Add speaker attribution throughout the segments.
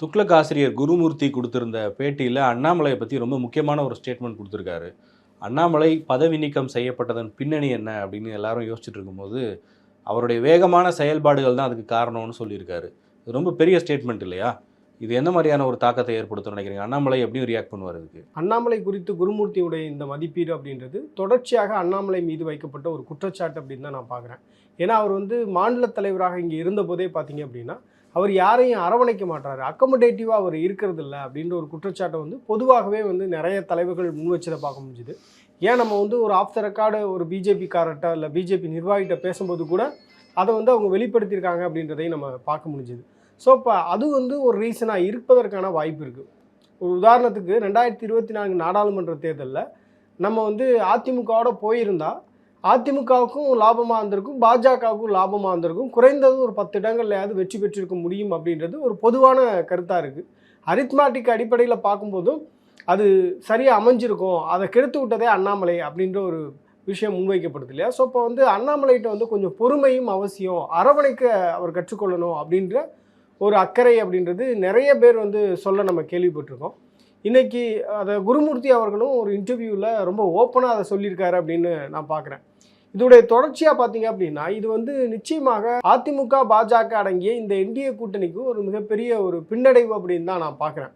Speaker 1: துக்ளக் ஆசிரியர் குருமூர்த்தி கொடுத்திருந்த பேட்டியில் அண்ணாமலையை பற்றி ரொம்ப முக்கியமான ஒரு ஸ்டேட்மெண்ட் கொடுத்துருக்காரு. அண்ணாமலை பதவி நீக்கம் செய்யப்பட்டதன் பின்னணி என்ன அப்படின்னு எல்லாரும் யோசிச்சுட்டு இருக்கும்போது அவருடைய வேகமான செயல்பாடுகள் தான் அதுக்கு காரணம்னு சொல்லியிருக்காரு. இது ரொம்ப பெரிய ஸ்டேட்மெண்ட் இல்லையா? இது என்ன மாதிரியான ஒரு தாக்கத்தை ஏற்படுத்தும் நினைக்கிறீங்க? அண்ணாமலை எப்படி ரியாக்ட் பண்ணுவார் இதுக்கு?
Speaker 2: அண்ணாமலை குறித்து குருமூர்த்தியுடைய இந்த மதிப்பீடு அப்படின்றது தொடர்ச்சியாக அண்ணாமலை மீது வைக்கப்பட்ட ஒரு குற்றச்சாட்டு அப்படின்னு தான் நான் பார்க்குறேன். ஏன்னா அவர் வந்து மாநில தலைவராக இங்கே இருந்தபோதே பார்த்தீங்க அப்படின்னா அவர் யாரையும் அரவணைக்க மாட்டார் அக்கமடேட்டிவாக அவர் இருக்கிறது இல்லை அப்படின்ற ஒரு குற்றச்சாட்டை வந்து பொதுவாகவே வந்து நிறைய தலைவர்கள் முன் வச்சதை பார்க்க முடிஞ்சுது. ஏன் நம்ம வந்து ஒரு ஆஃப் த ரெக்கார்டு ஒரு பிஜேபி காரர்கிட்ட இல்லை பிஜேபி நிர்வாகிகிட்ட பேசும்போது கூட அதை வந்து அவங்க வெளிப்படுத்தியிருக்காங்க அப்படின்றதையும் நம்ம பார்க்க முடிஞ்சுது. ஸோ இப்போ அது வந்து ஒரு ரீசனாக இருப்பதற்கான வாய்ப்பு இருக்குது ஒரு உதாரணத்துக்கு ரெண்டாயிரத்தி இருபத்தி நான்கு நாடாளுமன்ற தேர்தலில் நம்ம வந்து அதிமுகவோட போயிருந்தால் அதிமுகவுக்கும் லாபமாக இருந்திருக்கும் பாஜகவுக்கும் லாபமாக இருந்திருக்கும். குறைந்தது ஒரு பத்து இடங்கள்லையாவது வெற்றி பெற்றிருக்க முடியும் அப்படின்றது ஒரு பொதுவான கருத்தாக இருக்குது அரித்மாட்டிக் அடிப்படையில் பார்க்கும்போதும் அது சரியாக அமைஞ்சிருக்கும். அதை கெடுத்து விட்டதே அண்ணாமலை அப்படின்ற ஒரு விஷயம் முன்வைக்கப்படுது இல்லையா? ஸோ இப்போ வந்து அண்ணாமலைகிட்ட வந்து கொஞ்சம் பொறுமையும் அவசியம் அரவணைக்க அவர் கற்றுக்கொள்ளணும் அப்படின்ற ஒரு அக்கறை அப்படின்றது நிறைய பேர் வந்து சொல்ல நம்ம கேள்விப்பட்டிருக்கோம். இன்றைக்கி அதை குருமூர்த்தி அவர்களும் ஒரு இன்டர்வியூவில் ரொம்ப ஓப்பனாக அதை சொல்லியிருக்காரு அப்படின்னு நான் பார்க்குறேன். இதோடைய தொடர்ச்சியாக பார்த்தீங்க அப்படின்னா இது வந்து நிச்சயமாக அதிமுக பாஜக அடங்கிய இந்த என்டிஏ கூட்டணிக்கு ஒரு மிகப்பெரிய ஒரு பின்னடைவு அப்படின்னு தான் நான் பார்க்குறேன்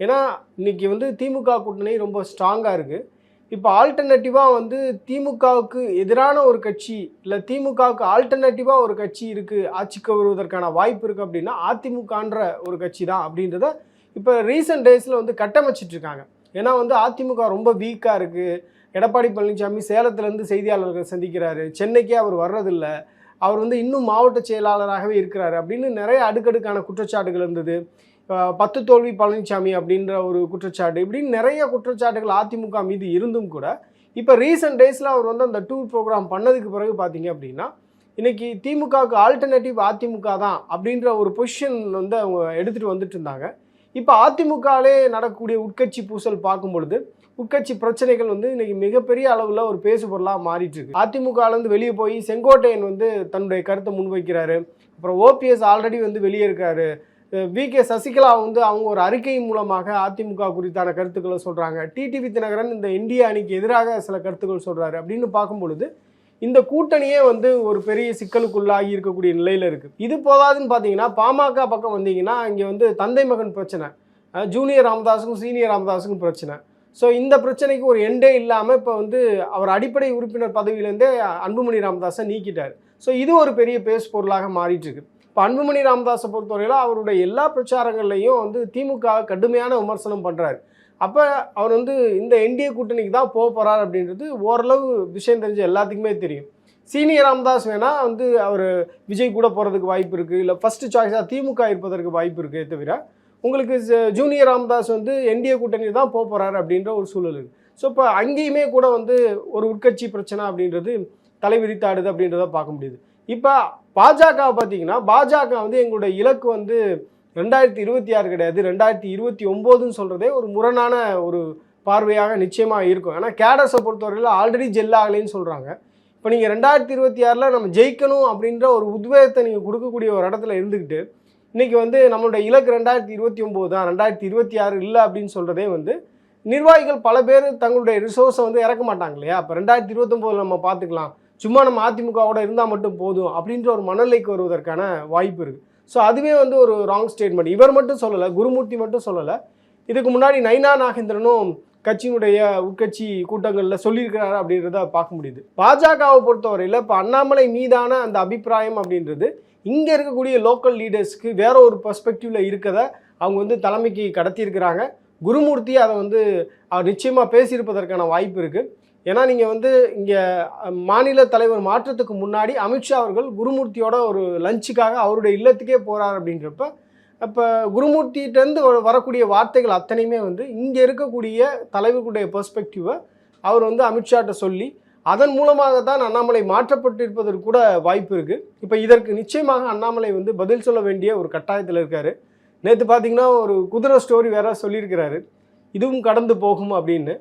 Speaker 2: ஏன்னா இன்னைக்கு வந்து திமுக கூட்டணி ரொம்ப ஸ்ட்ராங்காக இருக்குது இப்போ ஆல்டர்னேட்டிவாக வந்து திமுகவுக்கு எதிரான ஒரு கட்சி இல்லை திமுகவுக்கு ஆல்டர்னேட்டிவாக ஒரு கட்சி இருக்குது ஆட்சிக்கு வருவதற்கான வாய்ப்பு இருக்குது அப்படின்னா அதிமுகன்ற ஒரு கட்சி தான் அப்படின்றத இப்போ ரீசெண்ட் டேஸில் வந்து கட்டமைச்சிட்ருக்காங்க ஏன்னா வந்து அதிமுக ரொம்ப வீக்காக இருக்குது எடப்பாடி பழனிசாமி சேலத்துலேருந்து செய்தியாளர்கள் சந்திக்கிறாரு. சென்னைக்கே அவர் வர்றதில்லை. அவர் வந்து இன்னும் மாவட்ட செயலாளராகவே இருக்கிறாரு. அப்படின்னு நிறைய அடுக்கடுக்கான குற்றச்சாட்டுகள் இருந்தது. பத்து தோல்வி பழனிசாமி அப்படின்ற ஒரு குற்றச்சாட்டு. இப்படின்னு நிறைய குற்றச்சாட்டுகள் அதிமுக மீது இருந்தும் கூட இப்போ ரீசெண்ட் டேஸில் அவர் வந்து அந்த டூர் ப்ரோக்ராம் பண்ணதுக்கு பிறகு பார்த்தீங்க அப்படின்னா இன்னைக்கு திமுகவுக்கு ஆல்டர்னேட்டிவ் அதிமுக தான் அப்படின்ற ஒரு பொசிஷன் வந்து அவங்க எடுத்துகிட்டு வந்துட்டு இருந்தாங்க. இப்போ அதிமுகவிலே நடக்கக்கூடிய உட்கட்சி பூசல் பார்க்கும் பொழுது உட்கட்சி பிரச்சனைகள் வந்து இன்னைக்கு மிகப்பெரிய அளவில் ஒரு பேசு பொருளாக மாறிட்டு இருக்கு அதிமுகலேருந்து வெளியே போய் செங்கோட்டையன் வந்து தன்னுடைய கருத்தை முன்வைக்கிறாரு. அப்புறம் ஓபிஎஸ் ஆல்ரெடி வந்து வெளியே இருக்காரு. வி கே சசிகலா வந்து அவங்க ஒரு அறிக்கை மூலமாக அதிமுக குறித்தான கருத்துக்களை சொல்கிறாங்க டிடிவி தினகரன் இந்த இந்திய அணிக்கு எதிராக சில கருத்துக்கள் சொல்கிறாரு அப்படின்னு பார்க்கும் பொழுது இந்த கூட்டணியே வந்து ஒரு பெரிய சிக்கலுக்குள்ளாகி இருக்கக்கூடிய நிலையில் இருக்குது இது போதாதுன்னு பார்த்தீங்கன்னா பாமக பக்கம் வந்தீங்கன்னா இங்கே வந்து தந்தை மகன் பிரச்சனை ஜூனியர் ராமதாஸுக்கும் சீனியர் ராமதாஸுக்கும் பிரச்சனை. ஸோ இந்த பிரச்சனைக்கு ஒரு எண்டே இல்லாமல் இப்போ வந்து அவர் அடிப்படை உறுப்பினர் பதவியிலேருந்தே அன்புமணி ராமதாஸை நீக்கிட்டார். ஸோ இது ஒரு பெரிய பேசு பொருளாக மாறிட்டுருக்கு. இப்போ அன்புமணி ராமதாஸை பொறுத்தவரையில் அவருடைய எல்லா பிரச்சாரங்கள்லையும் வந்து திமுக கடுமையான விமர்சனம் பண்ணுறாரு அப்போ அவர் வந்து இந்த என்டிஏ கூட்டணிக்கு தான் போக போகிறார் அப்படின்றது ஓரளவு விஷயம் தெரிஞ்ச எல்லாத்துக்குமே தெரியும். சீனியர் ராமதாஸ் வேணால் வந்து அவர் விஜய் கூட போகிறதுக்கு வாய்ப்பு இருக்குது இல்லை ஃபஸ்ட்டு சாய்ஸாக திமுக இருப்பதற்கு வாய்ப்பு இருக்கே தவிர உங்களுக்கு ஜூனியர் ராம்தாஸ் வந்து என்டிஏ கூட்டணி தான் போக போகிறாரு அப்படின்ற ஒரு சூழல் இருக்குது ஸோ இப்போ அங்கேயுமே கூட வந்து ஒரு உட்கட்சி பிரச்சனை அப்படின்றது தலைவிரித்தாடுது அப்படின்றத பார்க்க முடியுது. இப்போ பாஜக பார்த்தீங்கன்னா பாஜக வந்து எங்களுடைய இலக்கு வந்து ரெண்டாயிரத்தி இருபத்தி ஆறு கிடையாது ரெண்டாயிரத்தி இருபத்தி ஒம்போதுன்னு சொல்கிறதே ஒரு முரணான ஒரு பார்வையாக நிச்சயமாக இருக்கும். ஏன்னா கேடர்ஸை பொறுத்தவரையில் ஆல்ரெடி ஜெல் ஆகலைன்னு சொல்கிறாங்க இப்போ நீங்கள் ரெண்டாயிரத்தி இருபத்தி ஆறில் நம்ம ஜெயிக்கணும் அப்படின்ற ஒரு உத்வேகத்தை நீங்கள் கொடுக்கக்கூடிய ஒரு இடத்துல இருந்துக்கிட்டு இன்றைக்கி வந்து நம்மளுடைய இலக்கு ரெண்டாயிரத்தி இருபத்தி ஒம்பது தான். ரெண்டாயிரத்தி இருபத்தி ஆறு இல்லை அப்படின்னு சொல்கிறதே வந்து நிர்வாகிகள் பல பேர் தங்களுடைய ரிசோர்ஸை வந்து இறக்க மாட்டாங்க இல்லையா? அப்போ ரெண்டாயிரத்தி இருபத்தொம்போதில் நம்ம பார்த்துக்கலாம். சும்மா நம்ம அதிமுகவோட இருந்தால் மட்டும் போதும் அப்படின்ற ஒரு மனநிலைக்கு வருவதற்கான வாய்ப்பு இருக்குது ஸோ அதுவே வந்து ஒரு ராங் ஸ்டேட்மெண்ட் இவர் மட்டும் சொல்லலை குருமூர்த்தி மட்டும் சொல்லலை. இதுக்கு முன்னாடி நைனா நாகேந்திரனும் கட்சியினுடைய உட்கட்சி கூட்டங்களில் சொல்லியிருக்கிறாரு அப்படின்றத பார்க்க முடியுது. பாஜகவை பொறுத்தவரையில் இப்போ அண்ணாமலை மீதான அந்த அபிப்பிராயம் அப்படின்றது இங்கே இருக்கக்கூடிய லோக்கல் லீடர்ஸ்க்கு வேற ஒரு பர்ஸ்பெக்டிவில் இருக்கிறத அவங்க வந்து தலைமைக்கு கடத்தியிருக்கிறாங்க. குருமூர்த்தி அதை வந்து அவர் நிச்சயமாக பேசியிருப்பதற்கான வாய்ப்பு இருக்குது ஏன்னா நீங்கள் வந்து இங்கே மாநில தலைவர் மாற்றத்துக்கு முன்னாடி அமித்ஷா அவர்கள் குருமூர்த்தியோட ஒரு லஞ்சுக்காக அவருடைய இல்லத்துக்கே போகிறார் அப்படின்றப்ப அப்போ குருமூர்த்திகிட்டேருந்து வரக்கூடிய வார்த்தைகள் அத்தனையுமே வந்து இங்கே இருக்கக்கூடிய தலைவர்களுடைய பெர்ஸ்பெக்டிவை அவர் வந்து அமித்ஷாட்ட சொல்லி அதன் மூலமாக தான் அண்ணாமலை மாற்றப்பட்டிருப்பதற்கு கூட வாய்ப்பு இருக்குது இப்போ இதற்கு நிச்சயமாக அண்ணாமலை வந்து பதில் சொல்ல வேண்டிய ஒரு கட்டாயத்தில் இருக்கார். நேற்று பார்த்தீங்கன்னா ஒரு குதிரை ஸ்டோரி வேற சொல்லியிருக்கிறாரு. இதுவும் கடந்து போகும் அப்படின்னு.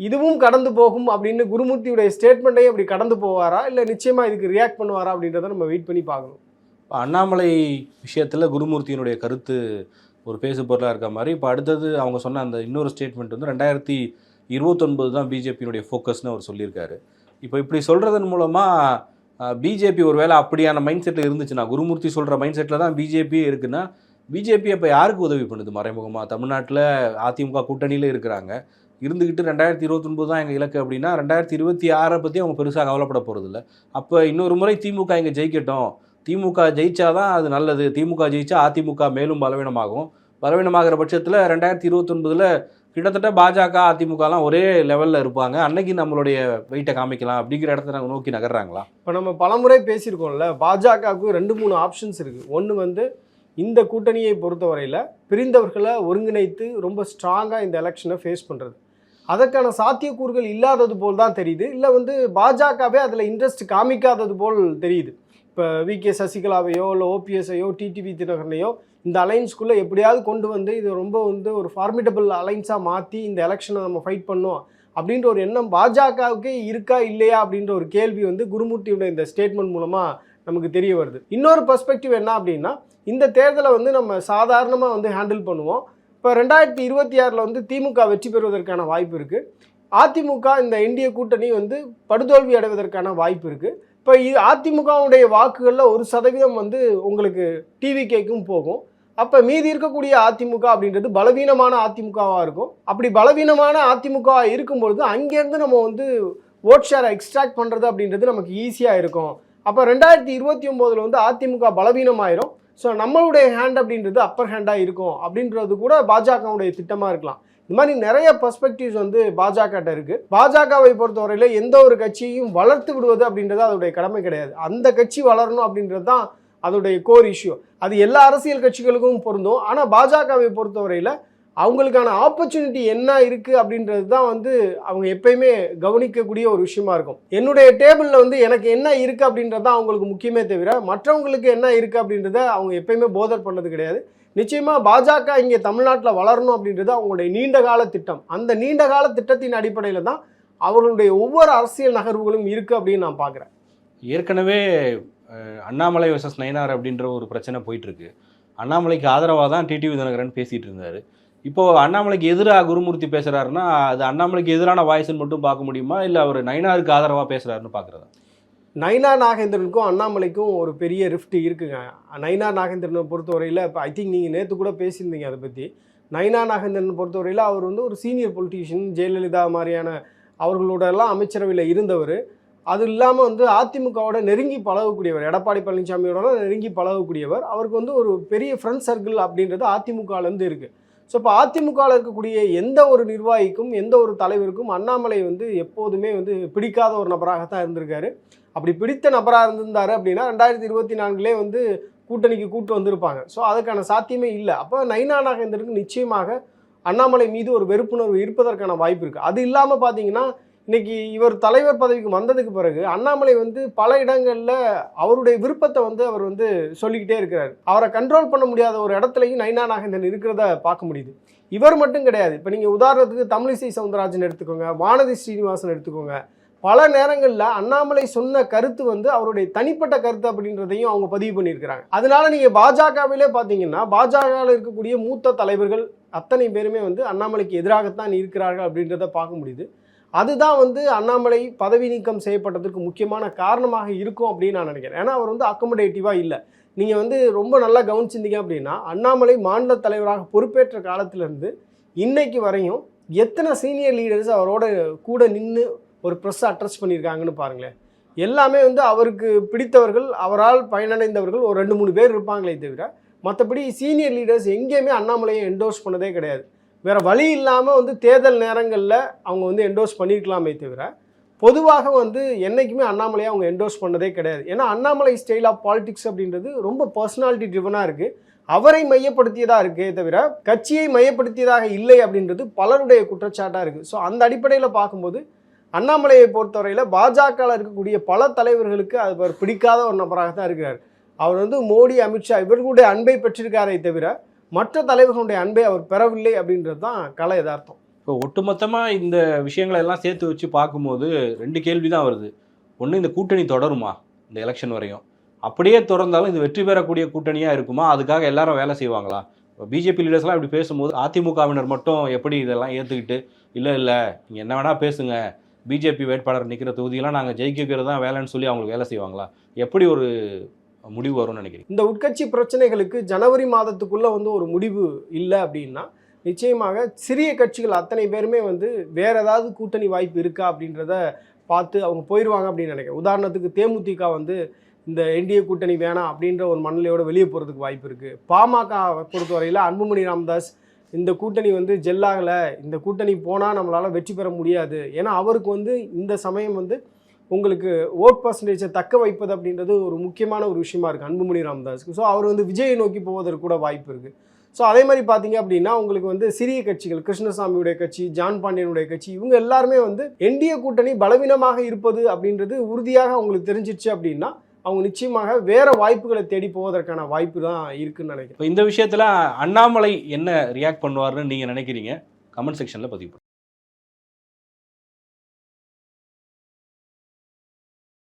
Speaker 2: இதுவும் கடந்து போகும் அப்படின்னு குருமூர்த்தியுடைய ஸ்டேட்மெண்ட்டையும் அப்படி கடந்து போவாரா? இல்லை நிச்சயமாக இதுக்கு ரியாக்ட் பண்ணுவாரா அப்படின்றத நம்ம வெயிட் பண்ணி பார்க்கணும்.
Speaker 1: இப்போ அண்ணாமலை விஷயத்தில் குருமூர்த்தியினுடைய கருத்து ஒரு பேசு பொருளாக இருக்க மாதிரி. இப்போ அடுத்தது அவங்க சொன்ன அந்த இன்னொரு ஸ்டேட்மெண்ட் வந்து ரெண்டாயிரத்தி இருபத்தொன்பது தான் பிஜேபியினுடைய ஃபோக்கஸ்னு அவர் சொல்லியிருக்காரு. இப்போ இப்படி சொல்கிறதன் மூலமாக பிஜேபி ஒரு வேளை அப்படியான மைண்ட் செட்டில் இருந்துச்சுன்னா குருமூர்த்தி சொல்கிற மைண்ட் செட்டில் தான் பிஜேபி இருக்குன்னா பிஜேபி அப்போ யாருக்கு உதவி பண்ணுது? மறைமுகமாக தமிழ்நாட்டில் அதிமுக கூட்டணியில் இருக்கிறாங்க. இருந்துக்கிட்டு ரெண்டாயிரத்தி இருபத்தொன்பது தான் எங்கள் இலக்கு அப்படின்னா ரெண்டாயிரத்தி இருபத்தி ஆறை பற்றி அவங்க பெருசாக கவலைப்பட போகிறதில்ல அப்போ இன்னொரு முறை திமுக இங்கே ஜெயிக்கட்டும். திமுக ஜெயிச்சாதான் அது நல்லது. திமுக ஜெயிச்சா அதிமுக மேலும் பலவீனமாகும். பலவீனமாகிற பட்சத்தில் ரெண்டாயிரத்தி இருபத்தொன்பதில் கிட்டத்தட்ட பாஜக அதிமுகலாம் ஒரே லெவலில் இருப்பாங்க. அன்னைக்கு நம்மளுடைய வெயிட்டை காமிக்கலாம் அப்படிங்கிற இடத்த நாங்கள் நோக்கி நகர்றாங்களா?
Speaker 2: இப்போ நம்ம பலமுறை பேசியிருக்கோம்ல பாஜகவுக்கு ரெண்டு மூணு ஆப்ஷன்ஸ் இருக்குது ஒன்று வந்து இந்த கூட்டணியை பொறுத்தவரையில் பிரிந்தவர்களை ஒருங்கிணைத்து ரொம்ப ஸ்ட்ராங்காக இந்த எலெக்ஷனை ஃபேஸ் பண்ணுறது அதற்கான சாத்தியக்கூறுகள் இல்லாதது போல் தான் தெரியுது. இல்லை வந்து பாஜகவே அதில் இன்ட்ரெஸ்ட் காமிக்காதது போல் தெரியுது. இப்போ வி கே சசிகலாவையோ இல்லை ஓபிஎஸ்ஐயோ டிடிவி தினகரனையோ இந்த அலைன்ஸ்குள்ளே எப்படியாவது கொண்டு வந்து இது ரொம்ப வந்து ஒரு ஃபார்மிடபிள் அலைன்ஸாக மாற்றி இந்த எலெக்ஷனை நம்ம ஃபைட் பண்ணோம் அப்படின்ற ஒரு எண்ணம் பாஜகவுக்கே இருக்கா இல்லையா அப்படின்ற ஒரு கேள்வி வந்து குருமூர்த்தியோட இந்த ஸ்டேட்மெண்ட் மூலமாக நமக்கு தெரிய வருது. இன்னொரு பர்ஸ்பெக்டிவ் என்ன அப்படின்னா இந்த தேர்தலை வந்து நம்ம சாதாரணமாக வந்து ஹேண்டில் பண்ணுவோம். இப்போ ரெண்டாயிரத்தி இருபத்தி ஆறில் வந்து திமுக வெற்றி பெறுவதற்கான வாய்ப்பு இருக்குது அதிமுக இந்த இந்திய கூட்டணி வந்து படுதோல்வி அடைவதற்கான வாய்ப்பு இருக்குது இப்போ இது அதிமுகவுடைய வாக்குகளில் ஒரு சதவீதம் வந்து உங்களுக்கு டிவிகேக்கும் போகும். அப்போ மீதி இருக்கக்கூடிய அதிமுக அப்படின்றது பலவீனமான அதிமுகவாக இருக்கும். அப்படி பலவீனமான அதிமுக இருக்கும்பொழுது அங்கேருந்து நம்ம வந்து ஓட் ஷேரை எக்ஸ்ட்ராக்ட் பண்ணுறது அப்படின்றது நமக்கு ஈஸியாக இருக்கும். அப்போ ரெண்டாயிரத்தி இருபத்தி ஒம்போதில் வந்து அதிமுக பலவீனமாயிரும். ஸோ நம்மளுடைய ஹேண்ட் அப்படின்றது அப்பர் ஹேண்டாக இருக்கும். அப்படின்றது கூட பாஜகவுடைய திட்டமாக இருக்கலாம். இந்த மாதிரி நிறைய பர்ஸ்பெக்டிவ்ஸ் வந்து பாஜகட்ட இருக்கு. பாஜகவை பொறுத்தவரையில எந்த ஒரு கட்சியையும் வளர்த்து விடுவது அப்படின்றது அதோடைய கடமை கிடையாது. அந்த கட்சி வளரணும் அப்படின்றது தான் அதோடைய கோர் இஷ்யூ அது எல்லா அரசியல் கட்சிகளுக்கும் பொருந்தும். ஆனால் பாஜகவை பொறுத்தவரையில அவங்களுக்கான ஆப்பர்ச்சுனிட்டி என்ன இருக்கு அப்படின்றது தான் வந்து அவங்க எப்பயுமே கவனிக்கக்கூடிய ஒரு விஷயமா இருக்கும். என்னுடைய டேபிளில் வந்து எனக்கு என்ன இருக்கு அப்படின்றது தான் அவங்களுக்கு முக்கியமே தவிர மற்றவங்களுக்கு என்ன இருக்கு அப்படின்றத அவங்க எப்பயுமே போதர் பண்ணது கிடையாது. நிச்சயமாக பாஜக இங்கே தமிழ்நாட்டில் வளரணும் அப்படின்றது அவங்களுடைய நீண்ட கால திட்டம். அந்த நீண்ட கால திட்டத்தின் அடிப்படையில் தான் அவர்களுடைய ஒவ்வொரு அரசியல் நகர்வுகளும் இருக்குது அப்படின்னு நான் பார்க்குறேன்.
Speaker 1: ஏற்கனவே அண்ணாமலை வர்சஸ் நயினார் அப்படின்ற ஒரு பிரச்சனை போயிட்டுருக்கு. அண்ணாமலைக்கு ஆதரவாக தான் டிடிவி தினகரன் பேசிகிட்டு இருந்தார். இப்போது அண்ணாமலைக்கு எதிராக குருமூர்த்தி பேசுகிறாருன்னா அது அண்ணாமலைக்கு எதிரான வாய்ஸ்ன்னு மட்டும் பார்க்க முடியுமா? இல்லை அவர் நயினாருக்கு ஆதரவாக பேசுகிறாருன்னு பார்க்குறதா?
Speaker 2: நைனா நாகேந்திரனுக்கும் அண்ணாமலைக்கும் ஒரு பெரிய ரிஃப்ட் இருக்குங்க. நைனா நாகேந்திரனை பொறுத்தவரையில் இப்போ ஐ திங்க் நீங்கள் நேற்று கூட பேசியிருந்தீங்க அதை பற்றி நைனா நாகேந்திரன் பொறுத்தவரையில் அவர் வந்து ஒரு சீனியர் பொலிட்டீஷியன் ஜெயலலிதா மாதிரியான அவர்களோட எல்லாம் அமைச்சரவையில் இருந்தவர். அது இல்லாமல் வந்து அதிமுகவோட நெருங்கி பழகக்கூடியவர் எடப்பாடி பழனிசாமியோட நெருங்கி பழகக்கூடியவர். அவருக்கு வந்து ஒரு பெரிய ஃப்ரெண்ட் சர்க்கிள் அப்படின்றது அதிமுகலேருந்து இருக்குது ஸோ இப்போ அதிமுகவில் இருக்கக்கூடிய எந்த ஒரு நிர்வாகிக்கும் எந்த ஒரு தலைவருக்கும் அண்ணாமலை வந்து எப்போதுமே வந்து பிடிக்காத ஒரு நபராகத்தான் இருந்திருக்காரு. அப்படி பிடித்த நபராக இருந்திருந்தாரு அப்படின்னா ரெண்டாயிரத்தி இருபத்தி நான்குலே வந்து கூட்டணிக்கு கூட்டு வந்திருப்பாங்க. ஸோ அதுக்கான சாத்தியமே இல்லை. அப்போ நைனா நாகேந்திரனுக்கு நிச்சயமாக அண்ணாமலை மீது ஒரு வெறுப்புணர்வு இருப்பதற்கான வாய்ப்பு இருக்குது அது இல்லாமல் பார்த்தீங்கன்னா இன்னைக்கு இவர் தலைவர் பதவிக்கு வந்ததுக்கு பிறகு அண்ணாமலை வந்து பல இடங்களில் அவருடைய விருப்பத்தை வந்து அவர் வந்து சொல்லிக்கிட்டே இருக்கிறார். அவரை கண்ட்ரோல் பண்ண முடியாத ஒரு இடத்துலையும் நைனா நாகேந்திரன் இருக்கிறத பார்க்க முடியுது. இவர் மட்டும் கிடையாது. இப்போ நீங்கள் உதாரணத்துக்கு தமிழிசை சவுந்தரராஜன் எடுத்துக்கோங்க வானதி ஸ்ரீனிவாசன் எடுத்துக்கோங்க பல நேரங்களில் அண்ணாமலை சொன்ன கருத்து வந்து அவருடைய தனிப்பட்ட கருத்து அப்படின்றதையும் அவங்க பதிவு பண்ணியிருக்கிறாங்க. அதனால நீங்கள் பாஜகவிலே பார்த்தீங்கன்னா பாஜகவில் இருக்கக்கூடிய மூத்த தலைவர்கள் அத்தனை பேருமே வந்து அண்ணாமலைக்கு எதிராகத்தான் இருக்கிறார்கள் அப்படின்றத பார்க்க முடியுது. அதுதான் வந்து அண்ணாமலை பதவி நீக்கம் செய்யப்பட்டதற்கு முக்கியமான காரணமாக இருக்கும் அப்படின்னு நான் நினைக்கிறேன். ஏன்னா அவர் வந்து அக்கமடேட்டிவாக இல்லை. நீங்கள் வந்து ரொம்ப நல்லா கவனிச்சிருந்தீங்க அப்படின்னா அண்ணாமலை மாநில தலைவராக பொறுப்பேற்ற காலத்திலேருந்து இன்னைக்கு வரையும் எத்தனை சீனியர் லீடர்ஸ் அவரோட கூட நின்று ஒரு ப்ரெஸ்ஸை அட்ரஸ் பண்ணியிருக்காங்கன்னு பாருங்களேன். எல்லாமே வந்து அவருக்கு பிடித்தவர்கள் அவரால் பயனடைந்தவர்கள் ஒரு ரெண்டு மூணு பேர் இருப்பாங்களே தவிர மற்றபடி சீனியர் லீடர்ஸ் எங்கேயுமே அண்ணாமலையை என்டோர்ஸ் பண்ணதே கிடையாது. வேறு வழி இல்லாமல் வந்து தேர்தல் நேரங்களில் அவங்க வந்து என்டோர்ஸ் பண்ணியிருக்கலாமே தவிர பொதுவாக வந்து என்றைக்குமே அண்ணாமலையை அவங்க என்டோர்ஸ் பண்ணதே கிடையாது. ஏன்னா அண்ணாமலை ஸ்டைல் ஆஃப் பாலிடிக்ஸ் அப்படின்றது ரொம்ப பர்சனாலிட்டி ட்ரிவனாக இருக்குது அவரை மையப்படுத்தியதாக இருக்கே தவிர கட்சியை மையப்படுத்தியதாக இல்லை அப்படின்றது பலருடைய குற்றச்சாட்டாக இருக்குது ஸோ அந்த அடிப்படையில் பார்க்கும்போது அண்ணாமலையை பொறுத்தவரையில் பாஜகவில் இருக்கக்கூடிய பல தலைவர்களுக்கு அவர் பிடிக்காத ஒரு நபராக தான் இருக்கிறார். அவர் வந்து மோடி அமித்ஷா இவர்களுடைய அன்பை பெற்றிருக்காரே தவிர மற்ற தலைவர்களுடைய அன்பை அவர் பெறவில்லை அப்படின்றது தான் கலை யதார்த்தம்.
Speaker 1: இப்போ ஒட்டுமொத்தமாக இந்த விஷயங்களை எல்லாம் சேர்த்து வச்சு பார்க்கும்போது ரெண்டு கேள்வி தான் வருது. ஒன்று இந்த கூட்டணி தொடருமா இந்த எலெக்ஷன் வரையும்? அப்படியே தொடர்ந்தாலும் இது வெற்றி பெறக்கூடிய கூட்டணியாக இருக்குமா? அதுக்காக எல்லாரும் வேலை செய்வாங்களா? இப்போ பிஜேபி லீடர்ஸ்லாம் இப்படி பேசும்போது அதிமுகவினர் மட்டும் எப்படி இதெல்லாம் ஏற்றுக்கிட்டு இல்லை இல்லை நீங்கள் என்ன வேணால் பேசுங்க பிஜேபி வேட்பாளர் நிற்கிற தொகுதியெல்லாம் நாங்கள் ஜெயிக்கிறது தான் வேலைன்னு சொல்லி அவங்களுக்கு வேலை செய்வாங்களா? எப்படி ஒரு முடிவு வரும்னு நினைக்கிறீங்க?
Speaker 2: இந்த உட்கட்சி பிரச்சனைகளுக்கு ஜனவரி மாதத்துக்குள்ளே வந்து ஒரு முடிவு இல்லை அப்படின்னா நிச்சயமாக சிறிய கட்சிகள் அத்தனை பேருமே வந்து வேற ஏதாவது கூட்டணி வாய்ப்பு இருக்கா அப்படின்றத பார்த்து அவங்க போயிடுவாங்க அப்படின்னு நினைக்கிறேன். உதாரணத்துக்கு தேமுதிக வந்து இந்த என்டிஏ கூட்டணி வேணாம் அப்படின்ற ஒரு மனநிலையோட வெளியே போகிறதுக்கு வாய்ப்பு இருக்குது பாமக பொறுத்தவரையில் அன்புமணி ராமதாஸ் இந்த கூட்டணி வந்து ஜெல்லாகலை இந்த கூட்டணி போனால் நம்மளால் வெற்றி பெற முடியாது. ஏன்னா அவருக்கு வந்து இந்த சமயம் வந்து உங்களுக்கு ஓட் பர்சன்டேஜை தக்க வைப்பது அப்படின்றது ஒரு முக்கியமான ஒரு விஷயமா இருக்குது அன்புமணி ராமதாஸுக்கு. ஸோ அவர் வந்து விஜயை நோக்கி போவதற்கு கூட வாய்ப்பு இருக்குது ஸோ அதே மாதிரி பார்த்தீங்க அப்படின்னா உங்களுக்கு வந்து சிறிய கட்சிகள் கிருஷ்ணசாமியுடைய கட்சி ஜான் பாண்டியனுடைய கட்சி இவங்க எல்லாருமே வந்து என்டிஏ கூட்டணி பலவீனமாக இருப்பது அப்படின்றது உறுதியாக அவங்களுக்கு தெரிஞ்சிச்சு அப்படின்னா அவங்க நிச்சயமாக வேற வாய்ப்புகளை தேடி போவதற்கான வாய்ப்பு தான் இருக்குன்னு நினைக்கிறேன்.
Speaker 1: இப்போ இந்த விஷயத்தில் அண்ணாமலை என்ன ரியாக்ட் பண்ணுவார்னு நீங்கள் நினைக்கிறீங்க? கமெண்ட் செக்ஷனில் பதிவு